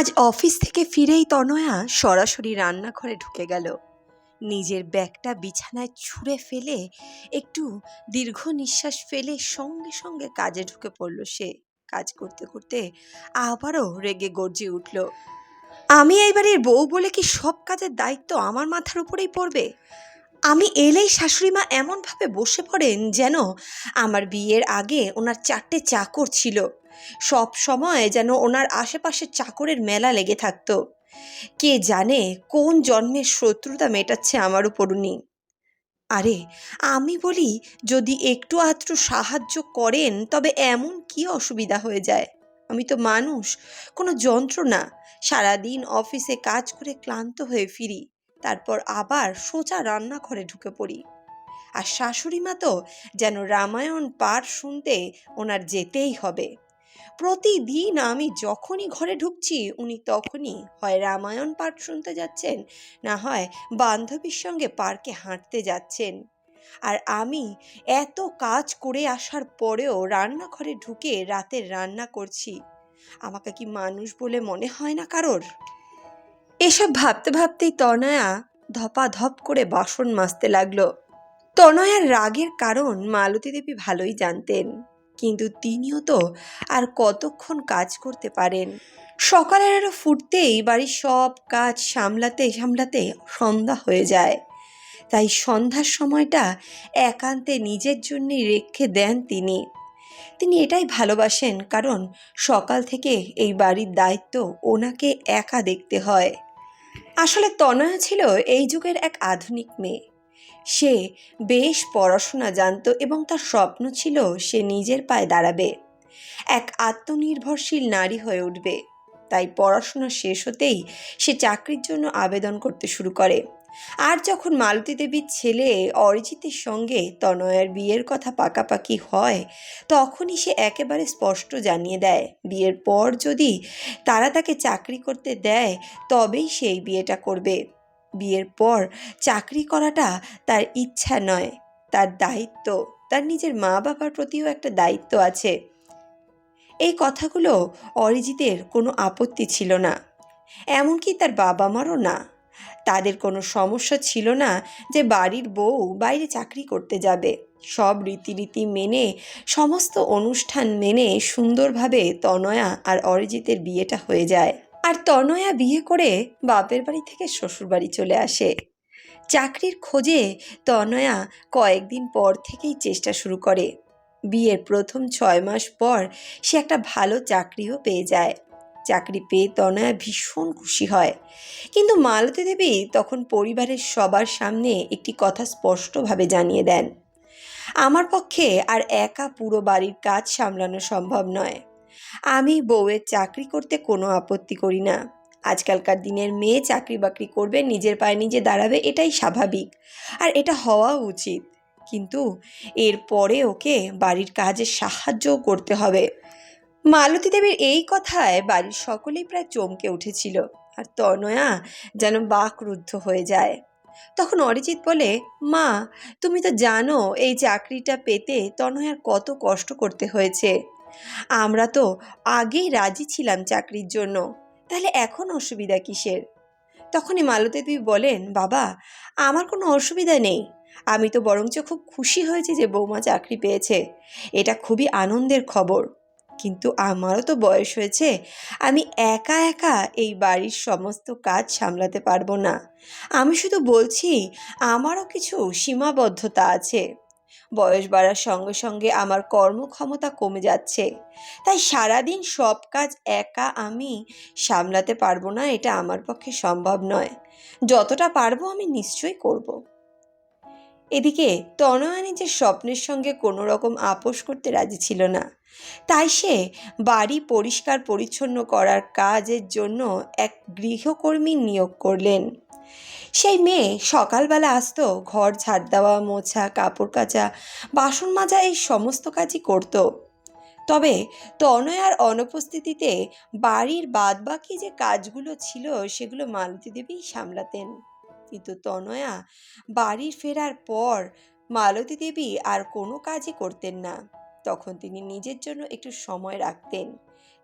আজ অফিস থেকে ফিরেই তনয়া সরাসরি রান্নাঘরে ঢুকে গেল। নিজের ব্যাগটা বিছানায় ছুঁড়ে ফেলে একটু দীর্ঘ নিঃশ্বাস ফেলে সঙ্গে সঙ্গে কাজে ঢুকে পড়ল সে। কাজ করতে করতে আবারও রেগে গর্জে উঠল, আমি এই বাড়ির বউ বলে কি সব কাজের দায়িত্ব আমার মাথার উপরেই পড়বে? আমি এলেই শাশুড়ি মা এমনভাবে বসে পড়েন যেন আমার বিয়ের আগে ওনার চারটে চাকর ছিল। সব সময় যেন ওনার আশেপাশে চাকরের মেলা লেগে থাকতো। কে জানে কোন জন্মের শত্রুতা মেটাচ্ছে আমার উপর উনি। আরে, আমি বলি, যদি একটু আধটু সাহায্য করেন, তবে এমন কি অসুবিধা হয়ে যায়? আমি তো মানুষ, কোনো যন্ত্র না। সারাদিন অফিসে কাজ করে ক্লান্ত হয়ে ফিরি, তারপর আবার সোজা রান্নাঘরে ঢুকে পড়ি। আর শাশুড়ি মা তো যেন রামায়ণ পাঠ শুনতে ওনার যেতেই হবে। প্রতিদিন আমি যখনই ঘরে ঢুকছি, উনি তখনই হয় রামায়ণ পাঠ শুনতে যাচ্ছেন, না হয় বান্ধবীর সঙ্গে পার্কে হাঁটতে যাচ্ছেন। আর আমি এত কাজ করে আসার পরেও রান্নাঘরে ঢুকে রাতের রান্না করছি। আমাকে কি মানুষ বলে মনে হয় না কারোর? এসব ভাবতে ভাবতেই তনয়া ধপাধপ করে বাসন মাজতে লাগল। তনয়ার রাগের কারণ মালতী দেবী ভালোই জানতেন। কিন্তু তিনিও তো আর কতক্ষণ কাজ করতে পারেন। সকালের আরও ফুটতেই বাড়ির সব কাজ সামলাতে সামলাতে সন্ধ্যা হয়ে যায়। তাই সন্ধ্যার সময়টা একান্তে নিজের জন্যই রেখে দেন তিনি। তিনি এটাই ভালোবাসেন, কারণ সকাল থেকে এই বাড়ির দায়িত্ব ওনাকে একা দেখতে হয়। আসলে তনয়া ছিল এই যুগের এক আধুনিক মেয়ে। সে বেশ পড়াশোনা জানত এবং তার স্বপ্ন ছিল সে নিজের পায়ে দাঁড়াবে। এক আত্মনির্ভরশীল নারী হয়ে উঠবে। তাই পড়াশোনা শেষ হতেই সে চাকরির জন্য আবেদন করতে শুরু করে। আর যখন মালতী দেবীর ছেলে অরিজিতের সঙ্গে তনয়ের বিয়ের কথা পাকাপাকি হয়, তখনই সে একেবারে স্পষ্ট জানিয়ে দেয়, বিয়ের পর যদি তারা তাকে চাকরি করতে দেয়, তবেই সেই বিয়েটা করবে। বিয়ের পর চাকরি করাটা তার ইচ্ছা নয়, তার দায়িত্ব, তার নিজের মা বাবার প্রতিও একটা দায়িত্ব আছে। এই কথাগুলো অরিজিতের কোনো আপত্তি ছিল না, এমনকি তার বাবা মারও না। তাদের কোনো সমস্যা ছিল না যে বাড়ির বউ বাইরে চাকরি করতে যাবে। সব রীতিরীতি মেনে, সমস্ত অনুষ্ঠান মেনে সুন্দরভাবে তনয়া আর অরিজিতের বিয়েটা হয়ে যায়। আর তনয়া বিয়ে করে বাপের বাড়ি থেকে শ্বশুরবাড়ি চলে আসে। চাকরির খোঁজে তনয়া কয়েকদিন পর থেকেই চেষ্টা শুরু করে। বিয়ের প্রথম ছয় মাস পর সে একটা ভালো চাকরিও পেয়ে যায়। চাকরি পেয়ে তনয়া ভীষণ খুশি হয়। কিন্তু মালতী দেবী তখন পরিবারের সবার সামনে একটি কথা স্পষ্টভাবে জানিয়ে দেন। আমার পক্ষে আর একা পুরো বাড়ির কাজ সামলানো সম্ভব নয়। আমি বউয়ের চাকরি করতে কোনো আপত্তি করি না। আজকালকার দিনের মেয়ে চাকরি বাকরি করবে, নিজের পায়ে নিজে দাঁড়াবে, এটাই স্বাভাবিক। আর এটা হওয়া উচিত। কিন্তু এরপরে ওকে বাড়ির কাজে সাহায্যও করতে হবে। মালতী দেবীর এই কথায় বাড়ির সকলেই প্রায় চমকে উঠেছিল। আর তনয়া যেন বাকরুদ্ধ হয়ে যায়। তখন অরিজিৎ বলে, মা, তুমি তো জানো, এই চাকরিটা পেতে তনয়ার কত কষ্ট করতে হয়েছে। আমরা তো আগেই রাজি ছিলাম চাকরির জন্য। তাহলে এখন অসুবিধা কিসের? তখনই মালতী তুই বলেন, বাবা, আমার কোনো অসুবিধা নেই। আমি তো বরঞ্চ খুব খুশি হয়েছি যে বৌমা চাকরি পেয়েছে। এটা খুবই আনন্দের খবর। কিন্তু আমারও তো বয়স হয়েছে। আমি একা একা এই বাড়ির সমস্ত কাজ সামলাতে পারব না। আমি শুধু বলছি, আমারও কিছু সীমাবদ্ধতা আছে। বয়স বাড়ার সঙ্গে সঙ্গে আমার কর্মক্ষমতা কমে যাচ্ছে তাই সারাদিন সব কাজ একা আমি সামলাতে পারব না, এটা আমার পক্ষে সম্ভব নয় যতটা পারব আমি নিশ্চয়ই করব। এদিকে তনয়া নিজের স্বপ্নের সঙ্গে কোনো রকম আপোষ করতে রাজি ছিল না, তাই সে বাড়ি পরিষ্কার পরিচ্ছন্ন করার কাজের জন্য এক গৃহকর্মী নিয়োগ করলেন। সেই মেয়ে সকালবেলা আসতো, ঘর ঝাড় দেওয়া, মোছা, কাপড় কাচা, বাসন মাজা, এই সমস্ত কাজই করত। তবে তনয়ার অনুপস্থিতিতে বাড়ির বাদবাকি যে কাজগুলো ছিল, সেগুলো মালতী দেবীই সামলাতেন। কিন্তু তনয়া বাড়ি ফেরার পর মালতী দেবী আর কোনো কাজই করতেন না। তখন তিনি নিজের জন্য একটু সময় রাখতেন।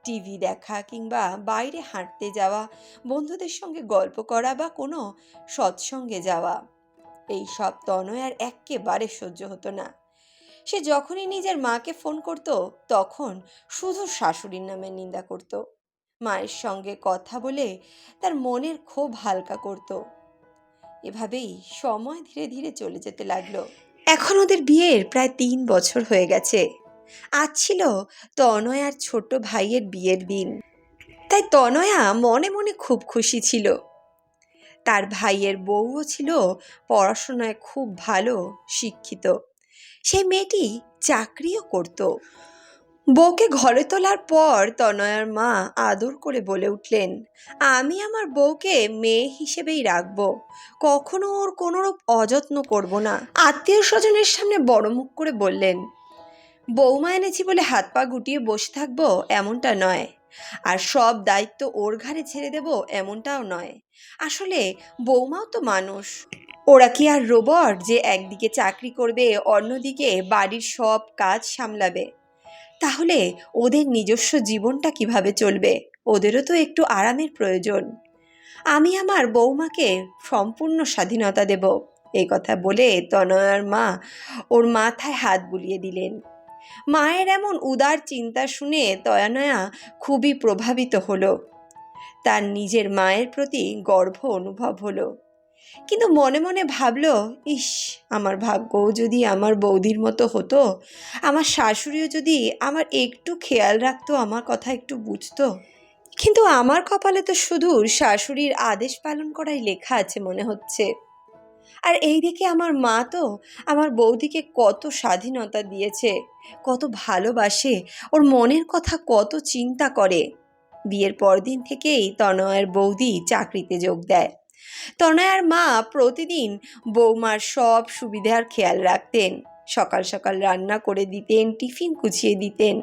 টিভি দেখা কিংবা বাইরে হাঁটতে যাওয়া, বন্ধুদের সঙ্গে গল্প করা বা কোনো সৎসঙ্গে যাওয়া, এই সব তনয়ার এক্কেবারে সহ্য হতো না। সে যখনই নিজের মাকে ফোন করত, তখন শুধু শাশুড়ির নামে নিন্দা করত। মায়ের সঙ্গে কথা বলে তার মনের ক্ষোভ হালকা করত। এভাবেই সময় ধীরে ধীরে চলে যেতে লাগল। এখন ওদের বিয়ের প্রায় তিন বছর হয়ে গেছে। আজ ছিল তনয়ার ছোট ভাইয়ের বিয়ের দিন। তাই তনয়া মনে মনে খুব খুশি ছিল। তার ভাইয়ের বউও ছিল পড়াশোনায় খুব ভালো, শিক্ষিত। সেই মেয়েটি চাকরিও করত। বউকে ঘরে তোলার পর তনয়ার মা আদর করে বলে উঠলেন, আমি আমার বউকে মেয়ে হিসেবেই রাখব। কখনো ওর কোনোরূপ অযত্ন করব না। আত্মীয় স্বজনের সামনে বড় মুখ করে বললেন বৌমা এনেছি বলে হাত পা গুটিয়ে বসে থাকব এমনটা নয়। আর সব দায়িত্ব ওর ঘাড়ে ছেড়ে দেব এমনটাও নয়। আসলে বৌমাও তো মানুষ। ওরা কি আর রোবট যে একদিকে চাকরি করবে, অন্যদিকে বাড়ির সব কাজ সামলাবে? তাহলে ওদের নিজস্ব জীবনটা কীভাবে চলবে? ওদেরও তো একটু আরামের প্রয়োজন। আমি আমার বৌমাকে সম্পূর্ণ স্বাধীনতা দেব এই কথা বলে তনয়ার মা ওর মাথায় হাত বুলিয়ে দিলেন। মায়ের এমন উদার চিন্তা শুনে তয়ানয়া খুবই প্রভাবিত হলো। তার নিজের মায়ের প্রতি গর্ব অনুভব হলো। কিন্তু মনে মনে ভাবলো, ইস, আমার ভাগ্যও যদি আমার বৌদির মতো হতো, আমার শাশুড়িও যদি আমার একটু খেয়াল রাখতো, আমার কথা একটু বুঝতো। কিন্তু আমার কপালে তো শুধু শাশুড়ির আদেশ পালন করাই লেখা আছে মনে হচ্ছে। আর এইদিকে আমার মা তো আমার বৌদিকে কত স্বাধীনতা দিয়েছে, কত ভালোবাসে, ওর মনের কথা কত চিন্তা করে। বিয়ের পরদিন থেকেই তনয়ের বৌদি চাকরিতে যোগ দেয়। তনয়ার মা প্রতিদিন বৌমার সব সুবিধার খেয়াল রাখতেন। সকাল সকাল রান্না করে দিতেন, টিফিন কুচিয়ে দিতেন।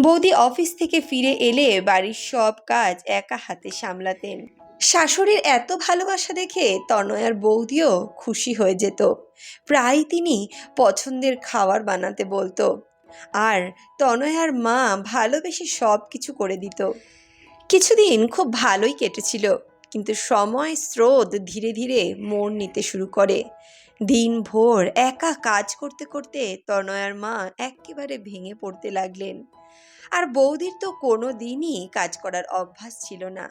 বৌদি অফিস থেকে ফিরে এলে বাড়ির সব কাজ একা হাতে সামলাতেন। শাশুড়ির এত ভালোবাসা দেখে তনয়ার বৌদিও খুশি হয়ে যেত। প্রায় তিনি পছন্দের খাবার বানাতে বলতো। আর তনয়ার মা ভালোবেসে সব কিছু করে দিত। কিছুদিন খুব ভালোই কেটেছিল। কিন্তু সময় স্রোত ধীরে ধীরে মোড় নিতে শুরু করে। দিন ভোর একা কাজ করতে করতে তনয়ার মা একেবারে ভেঙে পড়তে লাগলেন। আর বৌদির তো কোনো দিনই কাজ করার অভ্যাস ছিল না।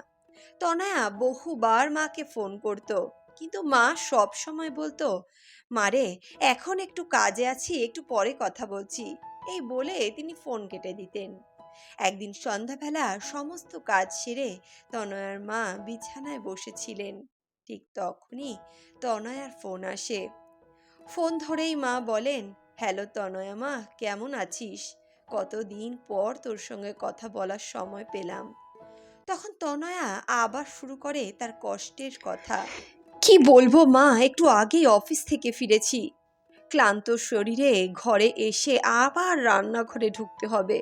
তনয়া বহুবার মাকে ফোন করত, কিন্তু মা সব সময় বলতো মারে এখন একটু কাজে আছি, একটু পরে কথা বলছি। এই বলে তিনি ফোন কেটে দিতেন। একদিন সন্ধ্যাবেলা সমস্ত কাজ সেরে তনয়ার মা বিছানায় বসেছিলেন। ঠিক তখনই তনয়ার ফোন আসে। ফোন ধরেই মা বলেন, হ্যালো তনয়া মা, কেমন আছিস? কতদিন পর তোর সঙ্গে কথা বলার সময় পেলাম। তখন তনয়া আবার শুরু করে তার কষ্টের কথা। কি বলব মা, একটু আগেই অফিস থেকে ফিরেছি। ক্লান্ত শরীরে ঘরে এসে আবার রান্নাঘরে ঢুকতে হবে।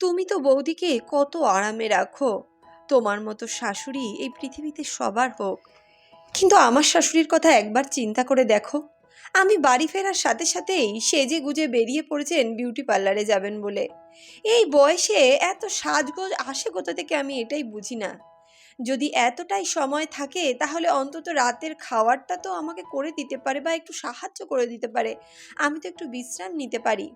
তুমি তো বৌদিকে কত আরামে রাখো। তোমার মতো শাশুড়ি এই পৃথিবীতে সবার হোক। কিন্তু আমার শাশুড়ির কথা একবার চিন্তা করে দেখো। আমি বাড়ি ফেরার সাথে সাথেই সেজে গুজে বেরিয়ে পড়েছেন বিউটি পার্লারে যাবেন বলে। এই বয়সে এত সাজগোজ আসে কোথা থেকে আমি এটাই বুঝি না। যদি এতটাই সময় থাকে তাহলে অন্তত রাতের খাওয়ারটা তো আমাকে করে দিতে পারে বা একটু সাহায্য করে দিতে পারে। আমি তো একটু বিশ্রাম নিতে পারি।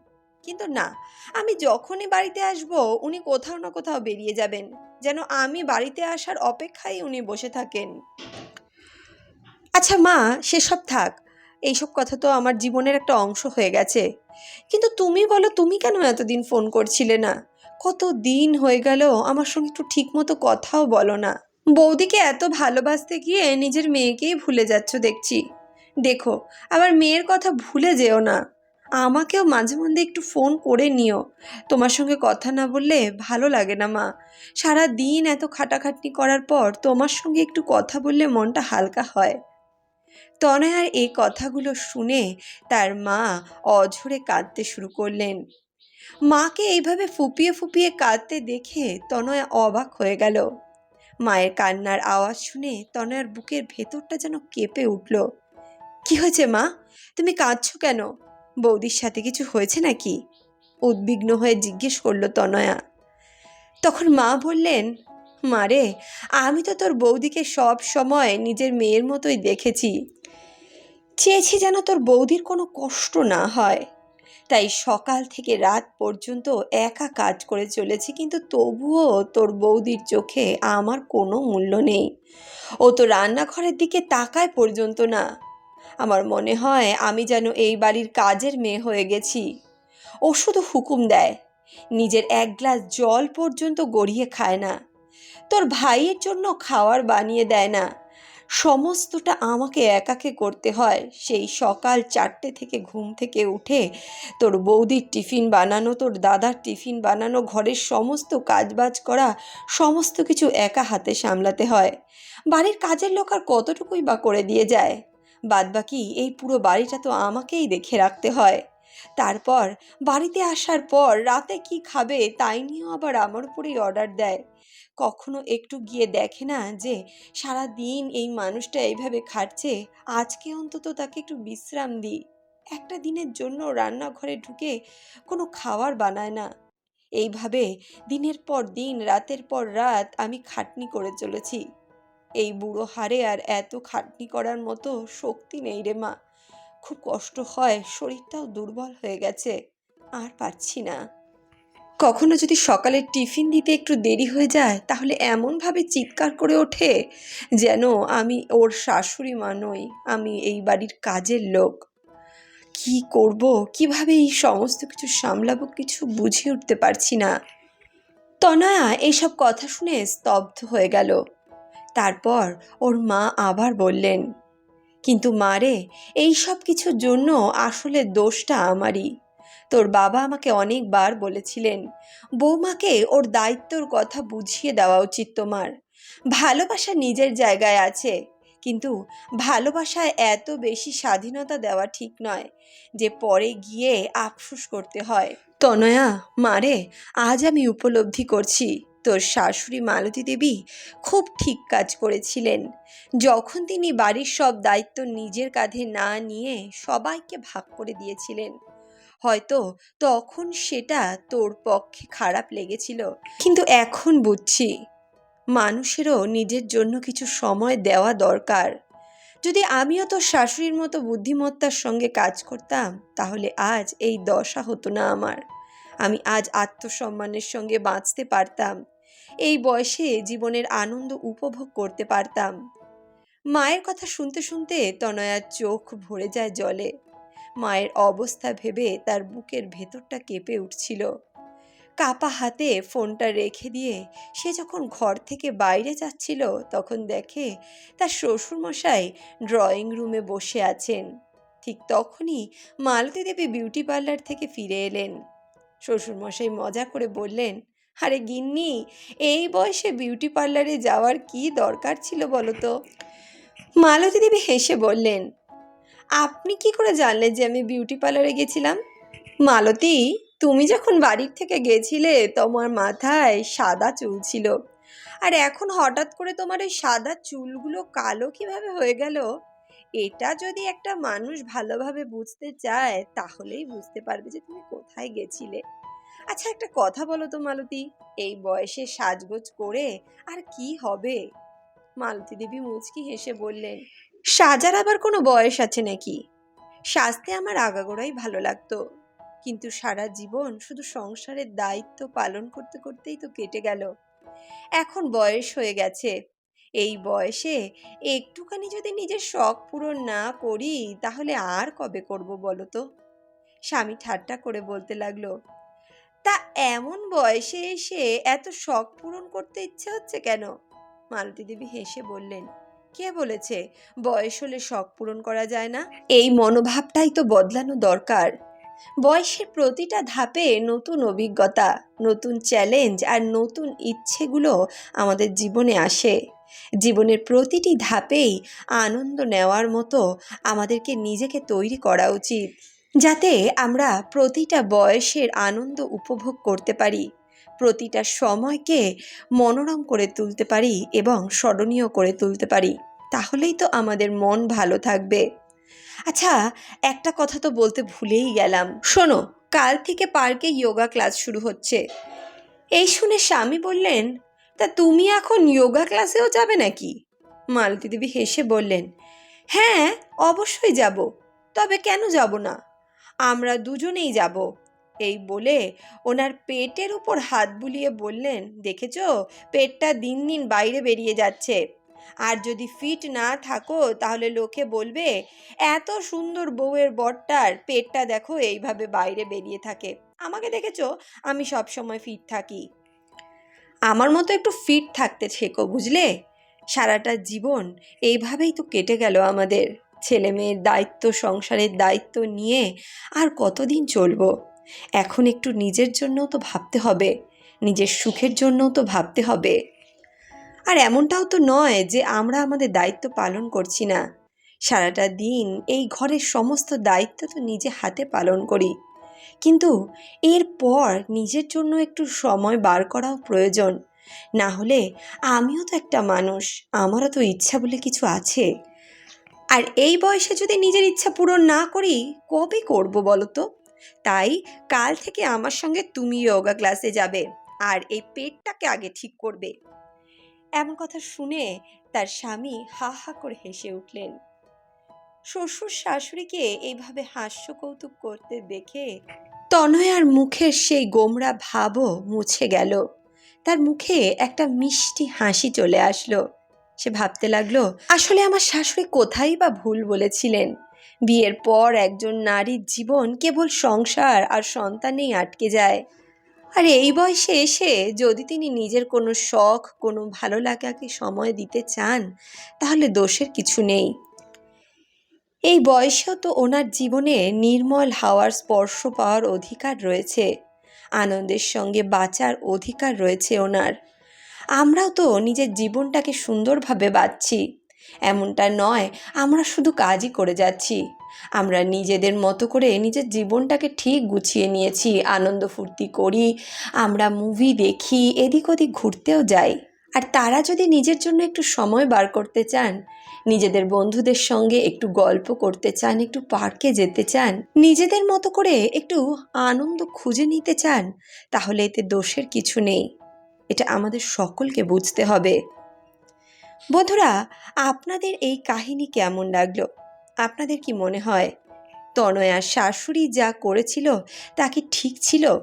কিন্তু না, আমি যখনই বাড়িতে আসব, উনি কোথাও না কোথাও বেরিয়ে যাবেন। যেন আমি বাড়িতে আসার অপেক্ষায় উনি বসে থাকেন। আচ্ছা মা, সেসব থাক। এইসব কথা তো আমার জীবনের একটা অংশ হয়ে গেছে। কিন্তু তুমি বলো, তুমি কেন এতদিন ফোন করছিলে না? কত দিন হয়ে গেল, আমার সঙ্গে একটু ঠিক মতো কথাও বলো না। বৌদিকে এত ভালোবাসতে গিয়ে নিজের মেয়েকেই ভুলে যাচ্ছ দেখছি। দেখো আবার মেয়ের কথা ভুলে যেও না। আমাকেও মাঝে মধ্যে একটু ফোন করে নিও। তোমার সঙ্গে কথা না বললে ভালো লাগে না, মা। সারা দিন এত খাটাখাটনি করার পর তোমার সঙ্গে একটু কথা বললে মনটা হালকা হয়। তনয়ার এই কথাগুলো শুনে তার মা অঝরে কাঁদতে শুরু করলেন। মাকে এইভাবে ফুপিয়ে ফুপিয়ে কাঁদতে দেখে তনয়া অবাক হয়ে গেল। মায়ের কান্নার আওয়াজ শুনে তনয়ার বুকের ভেতরটা যেন কেঁপে উঠল। কি হয়েছে, মা? তুমি কাঁদছো কেন? বৌদির সাথে কিছু হয়েছে নাকি? উদ্বিগ্ন হয়ে জিজ্ঞেস করল তনয়া। তখন মা বললেন মারে আমি তো তোর বৌদিকে সব সময় নিজের মেয়ের মতোই দেখেছি। চেয়েছি যেন তোর বৌদির কোনো কষ্ট না হয়। তাই সকাল থেকে রাত পর্যন্ত একা কাজ করে চলেছি, কিন্তু তবুও তোর বৌদির চোখে আমার কোনো মূল্য নেই। ও তো রান্নাঘরের দিকে তাকায় পর্যন্ত না। আমার মনে হয় আমি যেন এই বাড়ির কাজের মেয়ে হয়ে গেছি। ও শুধু হুকুম দেয়, নিজের এক গ্লাস জল পর্যন্ত গড়িয়ে খায় না। তোর ভাইয়ের জন্য খাওয়ার বানিয়ে দেয় না। সমস্তটা আমাকে একাকে করতে হয়। সেই সকাল চারটে থেকে ঘুম থেকে উঠে তোর বৌদির টিফিন বানানো, তোর দাদার টিফিন বানানো, ঘরের সমস্ত কাজবাজ করা, সমস্ত কিছু একা হাতে সামলাতে হয়। বাড়ির কাজের লোক আর কতটুকুই বা করে দিয়ে যায়? বাদবাকি এই পুরো বাড়িটা তো আমাকেই দেখে রাখতে হয়। তারপর বাড়িতে আসার পর রাতে কি খাবে তাই নিয়েও আবার আমার উপরেই অর্ডার দেয়। কখনো একটু গিয়ে দেখে না যে সারা দিন এই মানুষটা এইভাবে খাটছে, আজকে অন্তত তাকে একটু বিশ্রাম দিই। একটা দিনের জন্য রান্নাঘরে ঢুকে কোনো খাবার বানায় না। এইভাবে দিনের পর দিন, রাতের পর রাত আমি খাটনি করে চলেছি। এই বুড়ো হারে আর এত খাটনি করার মতো শক্তি নেই রে মা। খুব কষ্ট হয়, শরীরটাও দুর্বল হয়ে গেছে, আর পারছি না। কখনো যদি সকালের টিফিন দিতে একটু দেরি হয়ে যায়, তাহলে এমনভাবে চিৎকার করে ওঠে যেন আমি ওর শাশুড়ি মা নই, আমি এই বাড়ির কাজের লোক। কি করব, কীভাবে এই সমস্ত কিছু সামলাবো কিছু বুঝে উঠতে পারছি না। তনয়া এইসব কথা শুনে স্তব্ধ হয়ে গেল। তারপর ওর মা আবার বললেন, কিন্তু মারে এই সব কিছুর জন্য আসলে দোষটা আমারই। তোর বাবা আমাকে অনেকবার বলেছিলেন, বৌমাকে ওর দায়িত্বর কথা বুঝিয়ে দেওয়া উচিত তোমার। ভালোবাসা নিজের জায়গায় আছে, কিন্তু ভালোবাসায় এত বেশি স্বাধীনতা দেওয়া ঠিক নয় যে পরে গিয়ে আফসোস করতে হয়। তনয়া মারে আজ আমি উপলব্ধি করছি। তোর শাশুড়ি মালতী দেবী খুব ঠিক কাজ করেছিলেন। যখন তিনি বাড়ির সব দায়িত্ব নিজের কাঁধে না নিয়ে সবাইকে ভাগ করে দিয়েছিলেন, হয়তো তখন সেটা তোর পক্ষে খারাপ লেগেছিল। কিন্তু এখন বুঝছি, মানুষেরও নিজের জন্য কিছু সময় দেওয়া দরকার। যদি আমিও তোর শাশুড়ির মতো বুদ্ধিমত্তার সঙ্গে কাজ করতাম, তাহলে আজ এই দশা হতো না আমার। আমি আজ আত্মসম্মানের সঙ্গে বাঁচতে পারতাম। এই বয়সে জীবনের আনন্দ উপভোগ করতে পারতাম। মায়ের কথা শুনতে শুনতে তনয়ার চোখ ভরে যায় জলে। মায়ের অবস্থা ভেবে তার বুকের ভেতরটা কেঁপে উঠছিল। কাপা হাতে ফোনটা রেখে দিয়ে সে যখন ঘর থেকে বাইরে যাচ্ছিল, তখন দেখে তার শ্বশুরমশাই ড্রয়িং রুমে বসে আছেন। ঠিক তখনই মালতী দেবী বিউটি পার্লার থেকে ফিরে এলেন। শ্বশুরমশাই মজা করে বললেন আরে গিন্নি, এই বয়সে বিউটি পার্লারে যাওয়ার কি দরকার ছিল বলো তো মালতী দেবী হেসে বললেন, আপনি কি করে জানলেন যে আমি বিউটি পার্লারে গেছিলাম? মালতী, তুমি যখন বাড়ির থেকে গেছিলে, তোমার মাথায় সাদা চুল ছিল। আর এখন হঠাৎ করে তোমার এই সাদা চুলগুলো কালো কীভাবে হয়ে গেল? এটা যদি একটা মানুষ ভালোভাবে বুঝতে চায়, তাহলেই বুঝতে পারবে যে তুমি কোথায় গেছিলে। আচ্ছা একটা কথা বলো তো মালতী। এই বয়সে সাজগোজ করে আর কি হবে? মালতী দেবী মুচকি হেসে বললেন, সাজার আবার কোনো বয়স আছে নাকি? সাজতে আমার আগাগোড়াই ভালো লাগতো। কিন্তু সারা জীবন শুধু সংসারের দায়িত্ব পালন করতে, করতেই তো কেটে গেল। এখন বয়স হয়ে গেছে। এই বয়সে একটুখানি যদি নিজের শখ পূরণ না করি, তাহলে আর কবে করব বলো তো? স্বামী ঠাট্টা করে বলতে লাগল তা এমন বয়সে এসে এত শখ পূরণ করতে ইচ্ছে হচ্ছে কেন? মালতী দেবী হেসে বললেন, কে বলেছে? বয়স হলে শখ পূরণ করা যায় না। এই মনোভাবটাই তো বদলানো দরকার। বয়সের প্রতিটা ধাপে নতুন অভিজ্ঞতা, নতুন চ্যালেঞ্জ আর নতুন ইচ্ছেগুলো আমাদের জীবনে আসে। জীবনের প্রতিটি ধাপেই আনন্দ নেওয়ার মতো আমাদেরকে নিজেকে তৈরি করা উচিত। যাতে আমরা প্রতিটা বয়সের আনন্দ উপভোগ করতে পারি, প্রতিটা সময়কে মনোরম করে তুলতে পারি এবং স্মরণীয় করে তুলতে পারি, তাহলেই তো আমাদের মন ভালো থাকবে। আচ্ছা একটা কথা তো বলতে ভুলেই গেলাম। শোনো, কাল থেকে পার্কে যোগা ক্লাস শুরু হচ্ছে। এই শুনে স্বামী বললেন, তা তুমি এখন যোগা ক্লাসেও যাবে নাকি? মালতী দেবী হেসে বললেন হ্যাঁ অবশ্যই যাব, তবে কেন যাব না? আমরা দুজনেই যাব। এই বলে ওনার পেটের উপর হাত বুলিয়ে বললেন, দেখেছ, পেটটা দিন দিন বাইরে বেরিয়ে যাচ্ছে। আর যদি ফিট না থাকো, তাহলে লোকে বলবে, এত সুন্দর বউয়ের বরটার পেটটা দেখো এইভাবে বাইরে বেরিয়ে থাকে। আমাকে দেখেছ, আমি সব সময় ফিট থাকি। আমার মতো একটু ফিট থাকতে শেখো, বুঝলে? সারাটা জীবন এইভাবেই তো কেটে গেল আমাদের ছেলে মেয়ের দায়িত্ব, সংসারের দায়িত্ব নিয়ে আর কতদিন চলবো? এখন একটু নিজের জন্যও তো ভাবতে হবে, নিজের সুখের জন্যও তো ভাবতে হবে। আর এমনটাও তো নয় যে আমরা আমাদের দায়িত্ব পালন করছি না। সারাটা দিন এই ঘরের সমস্ত দায়িত্ব তো নিজে হাতে পালন করি। কিন্তু এরপর নিজের জন্য একটু সময় বার করাও প্রয়োজন। না হলে আমিও তো একটা মানুষ, আমারও তো ইচ্ছা বলে কিছু আছে। আর এই বয়সে যদি নিজের ইচ্ছা পূরণ না করি, কবে করব বলো তো তাই কাল থেকে আমার সঙ্গে তুমি যোগা ক্লাসে যাবে আর এই পেটটাকে আগে ঠিক করবে। এমন কথা শুনে তার স্বামী হা হা করে হেসে উঠলেন। শ্বশুর শাশুড়িকে এইভাবে হাস্য কৌতুক করতে দেখে তনয়ার মুখের সেই গোমরা ভাবও মুছে গেল। তার মুখে একটা মিষ্টি হাসি চলে আসলো। সে ভাবতে লাগল, আসলে আমার শাশুড়ি কোথায় বা ভুল বলেছিলেন? বিয়ের পর একজন নারীর জীবন কেবল সংসার আর সন্তানেই আটকে যায়। আর এই বয়সে এসে যদি তিনি নিজের কোনো শখ, কোনো ভালো লাগাকে সময় দিতে চান, তাহলে দোষের কিছু নেই। এই বয়সেও তো ওনার জীবনে নির্মল হাওয়ার স্পর্শ পাওয়ার অধিকার রয়েছে। আনন্দের সঙ্গে বাঁচার অধিকার রয়েছে ওনার। আমরাও তো নিজের জীবনটাকে সুন্দরভাবে বাঁচছি। এমনটা নয়, আমরা শুধু কাজই করে যাচ্ছি। আমরা নিজেদের মতো করে নিজের জীবনটাকে ঠিক গুছিয়ে নিয়েছি, আনন্দ ফুর্তি করি, আমরা মুভি দেখি, এদিক ওদিক ঘুরতেও যাই। আর তারা যদি নিজের জন্য একটু সময় বার করতে চান, নিজেদের বন্ধুদের সঙ্গে একটু গল্প করতে চান, একটু পার্কে যেতে চান, নিজেদের মতো করে একটু আনন্দ খুঁজে নিতে চান, তাহলে এতে দোষের কিছু নেই। এটা আমাদের সকলকে বুঝতে হবে। বন্ধুরা, আপনাদের এই কাহিনী কেমন লাগল? আপনাদের কি মনে হয়? তনয়ার শাশুড়ি যা করেছিল, তা কি ঠিক ছিল?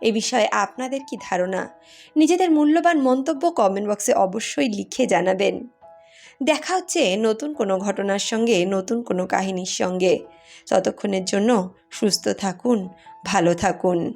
এ বিষয়ে আপনাদের কি ধারণা? নিজেদের মূল্যবান মন্তব্য কমেন্ট বক্সে অবশ্যই লিখে জানাবেন। দেখা হচ্ছে নতুন কোনো ঘটনার সঙ্গে, নতুন কোনো কাহিনীর সঙ্গে। ততক্ষণের জন্য সুস্থ থাকুন, ভালো থাকুন।